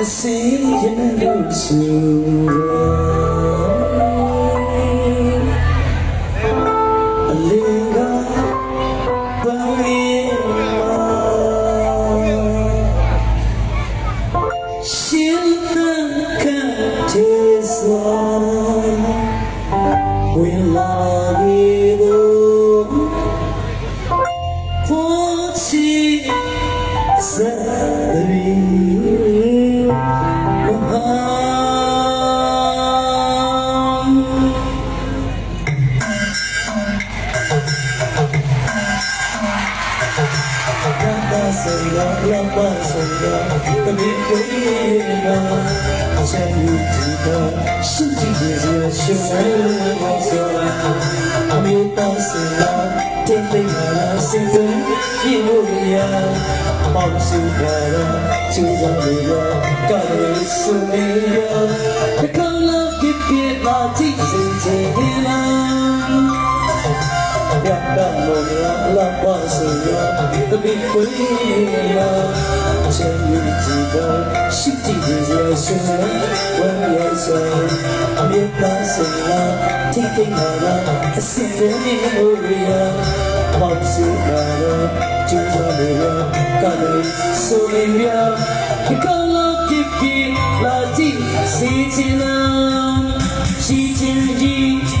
I see you never soon. I linger by you. She'll not come to this one. We love you. For she I'm your boss and take me out of single you yeah ပေါင်းစုကြတော့ချူကြလို့ရ ကလေးစုနေရတကလောက်ကြည့်ပြပါကြည့်စီချင်လားရတာမောရလာပါစေရတပိပွေးလာချင်ယူကြည့်တော့ရှိကြည့်ရရှင်ဝမ်းရဆိုင်အမြတ်သားစလာထိတ်တိတ်လာအစင်းနေလို့ရပေါင်းစုကြတော့ချူကြလို့ရကလေးစုနေရဒီက လောက်ကြည့်ပြလာကြည့်စီချင်လားရှိချင်ကြီး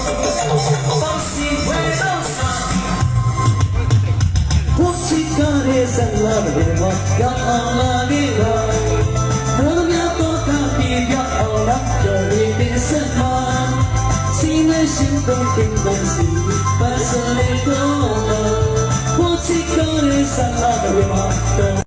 salam dema ya Allah deva Dunya to kami ya Allah jari bisma Sine shindong kingdom si pasale to Pusikare salam dema